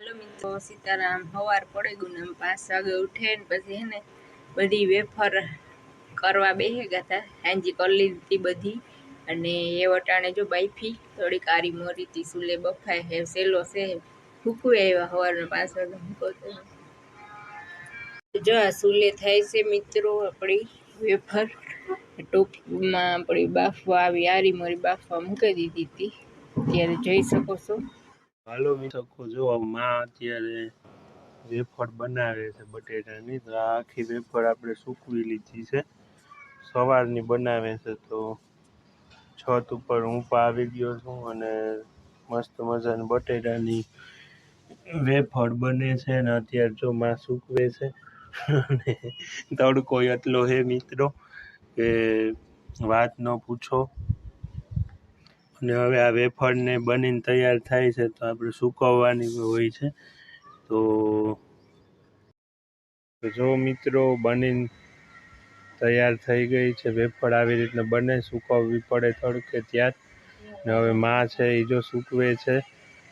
Hello મિત્રો, સીતારામ સવાર પડે ગુનામ પાંચ વાગે ઉઠે ને પછી હે ને બધી વેફર કરવા બેસે ગયા હાંજી કરી લીધી બધી. અને એ વટાણે જો બાઈફી થોડી કારી મોરી હતી સુલે બફાય હે, સેલો છે ફૂકવે આવ્યા સવારના પાંચ વાગે મૂકો જો આ સુલે થાય છે મિત્રો આપણી વેફર. ટોપમાં આપણી બાફવા આવી, આરી મોરી બાફવા મૂકી દીધી હતી. ત્યારે જોઈ શકો છો. હાલો શકો જો માં અત્યારે વેફર બનાવે છે બટેટાની. તો આખી વેફર આપણે સૂકવી લીધી છે. સવારની બનાવે છે તો છત ઉપર હું પણ આવી ગયો છું અને મસ્ત મજાની બટેટાની વેફર બને છે અને અત્યારે જો માં સૂકવે છે. અને તડકો એટલો હે મિત્રો કે વાત ન પૂછો. અને હવે આ વેફરને બનીને તૈયાર થાય છે તો આપણે સૂકવવાની હોય છે. તો જો મિત્રો બનીને તૈયાર થઈ ગઈ છે, વેફર આવી રીતના બને, સુકવવી પડે તડકે ત્યાર ને હવે માં છે એ જો સૂકવે છે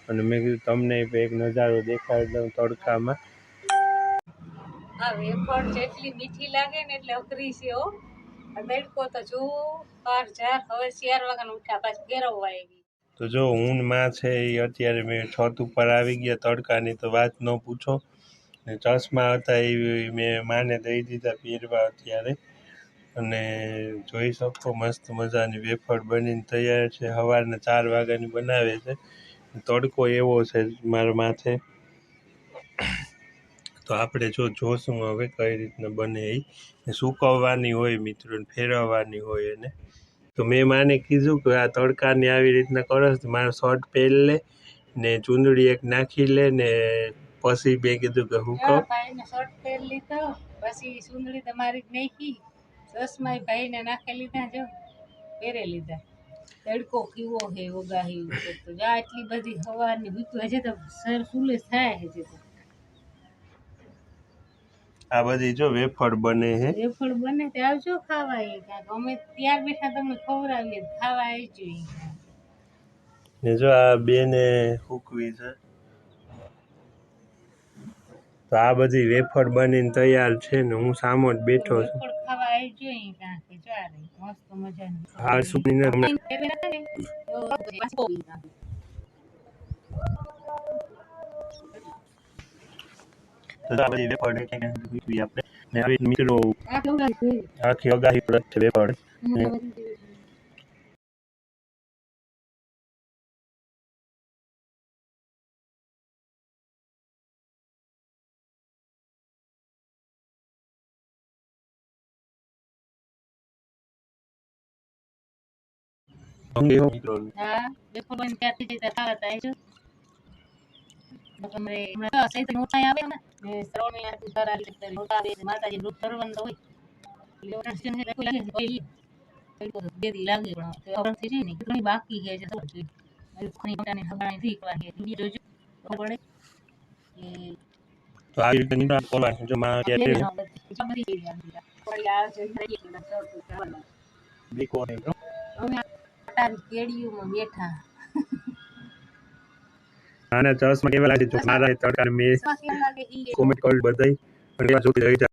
અને મેં કીધું તમને એક નજારો દેખાડી દઉં તડકામાં. આ વેફર જેટલી મીઠી લાગે ને એટલે અઘરી છે હો. તડકો તો જો બાર ચાર હવે ચાર વાગ્યાનો ઉઠ્યા પાછું ઘેરવવા આવી. તો જો હું ને માં છે એ અત્યારે મેં છત ઉપર આવી ગયા, તડકાની તો વાત ન પૂછો. ને ચશ્મા હતા એ મેં માને દઈ દીધા પહેરવા અત્યારે. અને જોઈ શકો, મસ્ત મજાની વેફર બનીને તૈયાર છે. સવારના ચાર વાગ્યાની બનાવે છે. તડકો એવો છે મારા માથે. તો આપણે જો જોશું હવે કઈ રીતના બને એ સુકવવાની હોય મિત્રોને ફેરવવાની હોય એને. તો મેં માને કીધું કે આ તડકાની આવી રીતના કરો તો મારો શર્ટ પહેર લે ને ચૂંદડી એક નાખી લે ને પછી મેં કીધું કે હું કહું. શર્ટ પહેર લીધો પછી ચૂંદડી તમારી જ નાખી. ચશ્મા ભાઈને નાખી લીધા જો પહેરે લીધા. તડકો કેવો હે ઓગાહી ઉપર તો. જા એટલી બધી હવાની બીક હજે તો સર ફૂલે થાય હજે તો. આ બધી જો વેફળ બને હે વેફળ બને તે આવજો ખાવા એ કાંઈક અમે ત્યાર બેઠા તમને ખવડાવીએ ખાવા આવજો ને જો આ બેને હુકવી છે તો આ બધી વેફર બનીને તૈયાર છે ને હું સામો જ બેઠો છું આ રહી, મસ્ત મજાની આ સુકીને હમણાં પહેરી નાખે ને, કાંઈક. તો આ બધી વેફર આપણે ને આવી મિત્રો? આખી અગાહી પડત છે અંગે હો મિત્રો હા વેફળ બની ત્યારથી જ ખાવા તા આવજો. તમારે હમણાં તો સૈત નોરતા આવે ને ને શ્રાવણ મહિનાથી ધરાવી એટલે નોરતા આવે એટલે માતાજી દૂધ ભરવાનું તો હોય એટલે ઓલા છે ને કોઈ લાગે ને કોઈ ઈ. કોઈ તો બે દી લાગે પણ તે અવરથી છે ને ઘણી બાકી છે ખબર જોઈએ. હજુ ઘણી મોટાની હગાણી એકવાર છે. વીડિયો જોજો ખબર પડે તો આવી રીતે નિદાન કરવાનું જો માં અત્યારે કેવી રીતના બધી- આ બધી કેવી આના ચશ્મા કેવા લાગે? જો મારા તડકા મે કેવા કોમેન્ટ કરી બધાય. પણ એવા જોતી રહી